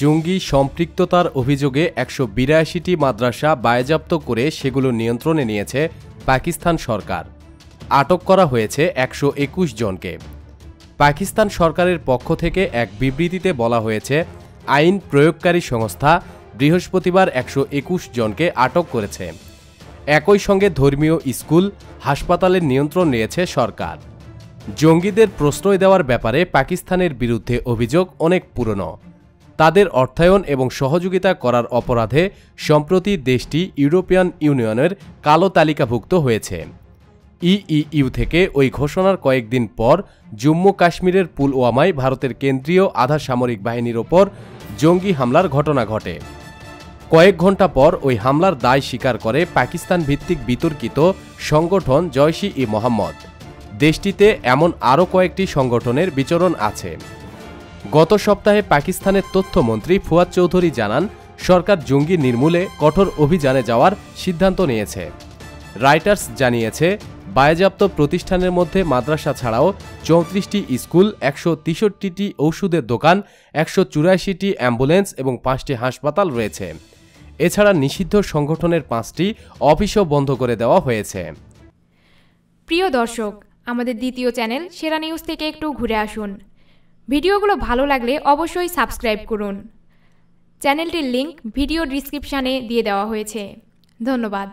জঙ্গি সম্পৃক্ততার অভিযোগে একশো বিরাশিটি মাদ্রাসা বায়াজাপ্ত করে সেগুলো নিয়ন্ত্রণে নিয়েছে পাকিস্তান সরকার। আটক করা হয়েছে একশো একুশ জনকে। পাকিস্তান সরকারের পক্ষ থেকে এক বিবৃতিতে বলা হয়েছে, আইন প্রয়োগকারী সংস্থা বৃহস্পতিবার একশো একুশ জনকে আটক করেছে। একই সঙ্গে ধর্মীয় স্কুল হাসপাতালের নিয়ন্ত্রণ নিয়েছে সরকার। জঙ্গিদের প্রশ্রয় দেওয়ার ব্যাপারে পাকিস্তানের বিরুদ্ধে অভিযোগ অনেক পুরনো। তাদের অর্থায়ন এবং সহযোগিতা করার অপরাধে সম্প্রতি দেশটি ইউরোপিয়ান ইউনিয়নের কালো তালিকাভুক্ত হয়েছে। ইইউ থেকে ওই ঘোষণার কয়েকদিন পর জম্মু কাশ্মীরের পুলওয়ামায় ভারতের কেন্দ্রীয় আধা সামরিক বাহিনীর ওপর জঙ্গি হামলার ঘটনা ঘটে। কয়েক ঘণ্টা পর ওই হামলার দায় স্বীকার করে পাকিস্তান ভিত্তিক বিতর্কিত সংগঠন জয়শি ই মোহাম্মদ দেশটিতে এমন আরও কয়েকটি সংগঠনের বিচরণ আছে। গত সপ্তাহে পাকিস্তানের তথ্যমন্ত্রী ফুয়াদ চৌধুরী জানান, সরকার জঙ্গি নির্মূলে কঠোর অভিযানে যাওয়ার সিদ্ধান্ত নিয়েছে। রাইটার্স জানিয়েছে বায়াজাপ্ত প্রতিষ্ঠানের মধ্যে মাদ্রাসা ছাড়াও চৌত্রিশটি স্কুল, একশো তেষট্টিটি ওষুধের দোকান, একশো চুরাশিটি অ্যাম্বুলেন্স এবং পাঁচটি হাসপাতাল রয়েছে। এছাড়া নিষিদ্ধ সংগঠনের পাঁচটি অফিসও বন্ধ করে দেওয়া হয়েছে। প্রিয় দর্শক, আমাদের দ্বিতীয় চ্যানেল সেরা নিউজ থেকে একটু ঘুরে আসুন। ভিডিওগুলো ভালো লাগলে অবশ্যই সাবস্ক্রাইব করুন। চ্যানেলটির লিংক ভিডিও ডিসক্রিপশানে দিয়ে দেওয়া হয়েছে। ধন্যবাদ।